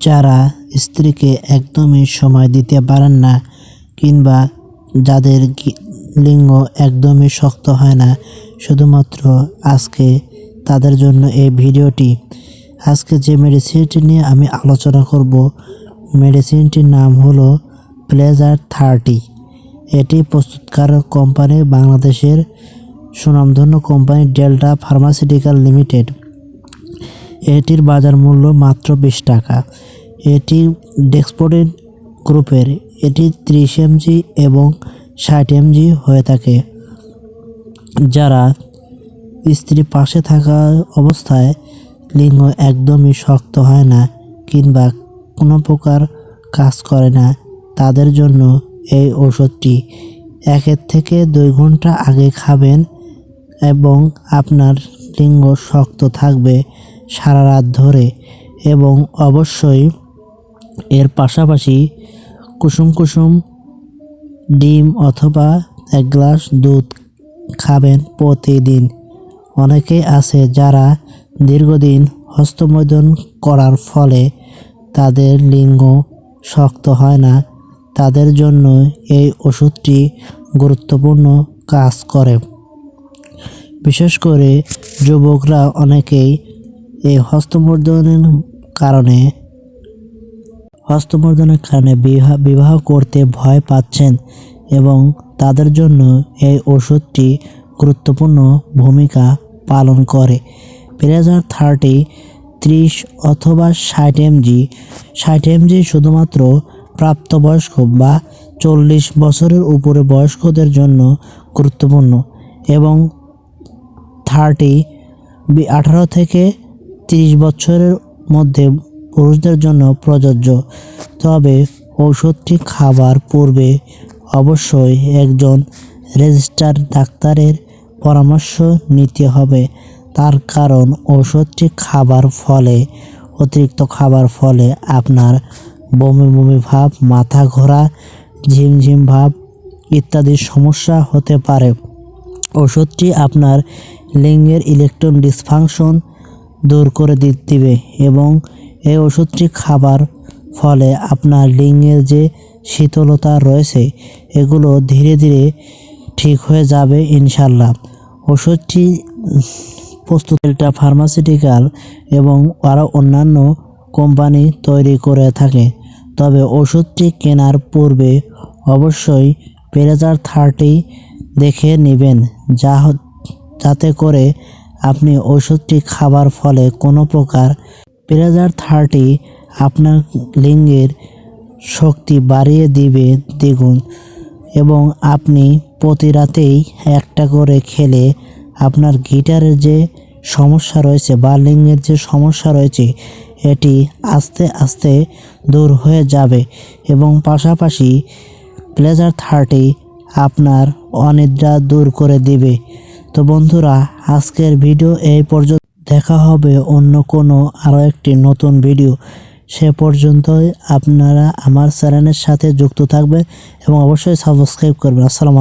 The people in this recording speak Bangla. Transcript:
যারা স্ত্রীকে একদমই সময় দিতে পারেন না কিংবা যাদের লিঙ্গ একদমই শক্ত হয় না, শুধুমাত্র আজকে তাদের জন্য এই ভিডিওটি। আজকে যে মেডিসিনটি নিয়ে আমি আলোচনা করব মেডিসিনটির নাম হলো প্লেজার থার্টি এটি প্রস্তুতকারক কোম্পানি বাংলাদেশের সুনামধন্য কোম্পানি ডেল্টা ফার্মাসিউটিক্যাল লিমিটেড এটির বাজার মূল্য মাত্র বিশ টাকা। এটি ডেক্সপোডিন গ্রুপের। এটি ত্রিশ এমজি এবং ষাট এমজি হয়ে থাকে। যারা স্ত্রী পাশে থাকা অবস্থায় লিঙ্গ একদমই শক্ত হয় না কিংবা কোনো প্রকার কাজ করে না, তাদের জন্য এই ওষুধটি একের থেকে দুই ঘণ্টা আগে খাবেন এবং আপনার লিঙ্গ শক্ত থাকবে। সারা রাত ধরে এবং অবশ্যই এর পাশাপাশি কুসুম কুসুম ডিম অথবা এক গ্লাস দুধ খাবেন প্রতিদিন। অনেকে আছে যারা দীর্ঘদিন হস্তমৈদন করার ফলে তাদের লিঙ্গ শক্ত হয় না। তাদের জন্য এই ওষুধটি গুরুত্বপূর্ণ কাজ করে। বিশেষ করে যুবকরা অনেকেই হস্তমর্দনের কারণে হস্তমর্দনের কারণে বিবাহ বিবাহ করতে ভয় পাচ্ছেন এবং তাদের জন্য এই ওষুধটি গুরুত্বপূর্ণ ভূমিকা পালন করে। প্রেজার থার্টি ত্রিশ অথবা ষাট এমজি ষাট এমজি শুধুমাত্র প্রাপ্তবয়স্ক বা চল্লিশ বছরের উপরে বয়স্কদের জন্য গুরুত্বপূর্ণ এবং থার্টি আঠারো থেকে তিরিশ বছরের মধ্যে পুরুষদের জন্য প্রযোজ্য। তবে ঔষধটি খাবার পূর্বে অবশ্যই একজন রেজিস্টার ডাক্তারের পরামর্শ নিতে হবে। তার কারণ ঔষধটি খাবার ফলে, অতিরিক্ত খাবার ফলে আপনার বমি বমি ভাব, মাথা ঘোরা ঝিমঝিম ভাব ইত্যাদি সমস্যা হতে পারে। ওষুধটি আপনার লিঙ্গের ইলেকট্রন ডিসফাংশন দূর করে দিবে এবং এই ওষুধটি খাবার ফলে আপনার লিঙ্গের যে শীতলতা রয়েছে, এগুলো ধীরে ধীরে ঠিক হয়ে যাবে ইনশাল্লাহ ওষুধটি প্রস্তুত ফার্মাসিউটিক্যাল এবং আরও অন্যান্য কোম্পানি তৈরি করে থাকে। তবে ওষুধটি কেনার পূর্বে অবশ্যই পেরেজার থার্টি দেখে নেবেন, যা যাতে করে আপনি ওষুধটি খাবার ফলে কোনো প্রকার প্রেজার থার্টি আপনার লিঙ্গের শক্তি বাড়িয়ে দিবে, দ্বিগুণ। এবং আপনি প্রতি রাতেই একটা করে খেলে আপনার গিটারের যে সমস্যা রয়েছে বা লিঙ্গের যে সমস্যা রয়েছে, এটি আস্তে আস্তে দূর হয়ে যাবে। এবং পাশাপাশি প্লেজার থার্টি আপনার অনিদ্রা দূর করে দিবে। তো বন্ধুরা, আজকের ভিডিও এই পর্যন্ত। দেখা হবে অন্য কোনো আরও একটি নতুন ভিডিও। সে পর্যন্তই আপনারা আমার চ্যানেলের সাথে যুক্ত থাকবে এবং অবশ্যই সাবস্ক্রাইব করবেন। আসসালামু